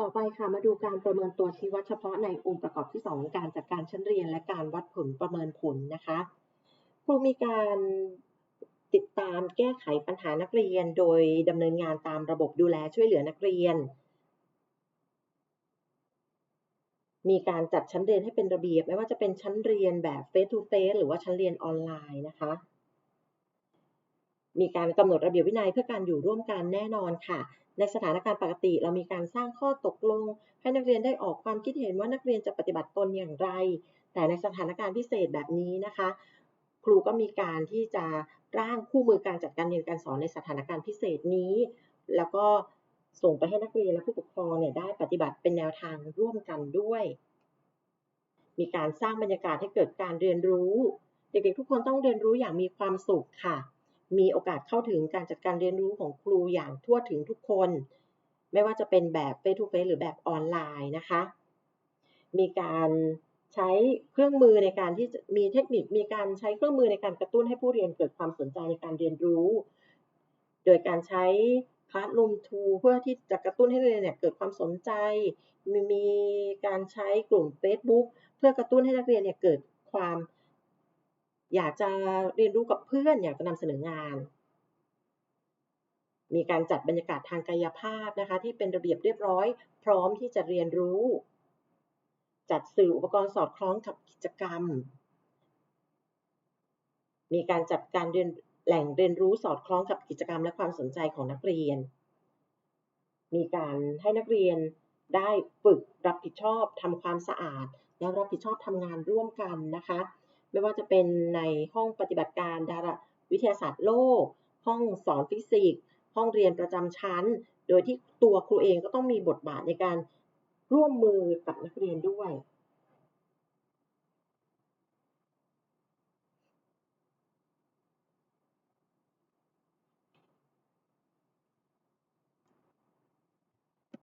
ต่อไปค่ะมาดูการประเมินตัวชี้วัดเฉพาะในองค์ประกอบที่ 2 การจัดการชั้นเรียนและการวัดผลประเมินผลนะคะครูมีการติดตามแก้ไขปัญหานักเรียน โดยดำเนินงานตามระบบดูแลช่วยเหลือนักเรียน มีการจัดชั้นเรียนให้เป็นระเบียบ ไม่ว่าจะเป็นชั้นเรียนแบบ face to face หรือว่าชั้นเรียนออนไลน์นะคะ มีการกำหนดระเบียบวินัยเพื่อการอยู่ร่วมกันแน่นอนค่ะ ในสถานการณ์ปกติ เรามีการสร้างข้อตกลง ให้นักเรียนได้ออกความคิดเห็นว่านักเรียนจะปฏิบัติตนอย่างไร แต่ในสถานการณ์พิเศษแบบนี้นะคะ ครูก็มีการที่จะร่างคู่มือการจัดการเรียนการสอนในสถานการณ์พิเศษนี้ แล้วก็ส่งไปให้นักเรียนและผู้ปกครองเนี่ยได้ปฏิบัติเป็นแนวทางร่วมกันด้วย มีการสร้างบรรยากาศให้เกิดการเรียนรู้ เด็กๆทุกคนต้องเรียนรู้อย่างมีความสุขค่ะ มีโอกาสเข้าถึงการจัดการเรียนรู้ของครูอย่างทั่วถึงทุกคน ไม่ว่าจะเป็นแบบ face to face หรือแบบออนไลน์นะคะ มีการใช้เครื่องมือในการที่มีเทคนิค มีการใช้เครื่องมือในการกระตุ้นให้ผู้เรียนเกิดความสนใจในการเรียนรู้ โดยการใช้ Classroom Tool เพื่อที่จะกระตุ้นให้เรียนเนี่ยเกิดความสนใจมีมีการใช้กลุ่ม Facebook เพื่อกระตุ้นให้นักเรียนเนี่ยเกิดความ อยากจะเรียนรู้กับเพื่อน อยากจะนำเสนองาน มีการจัดบรรยากาศทางกายภาพนะคะ ที่เป็นระเบียบเรียบร้อย พร้อมที่จะเรียนรู้ จัดสื่ออุปกรณ์สอดคล้องกับกิจกรรม มีการจัดการเรียนแหล่งเรียนรู้สอดคล้องกับกิจกรรมและความสนใจของนักเรียน มีการให้นักเรียนได้ฝึกรับผิดชอบทำความสะอาด และรับผิดชอบทำงานร่วมกันนะคะ ไม่ว่าจะเป็นในห้องปฏิบัติการดาราวิทยาศาสตร์โลก ห้องสอนฟิสิกส์ ห้องเรียนประจำชั้น โดยที่ตัวครูเองก็ต้องมีบทบาทในการร่วมมือกับนักเรียนด้วย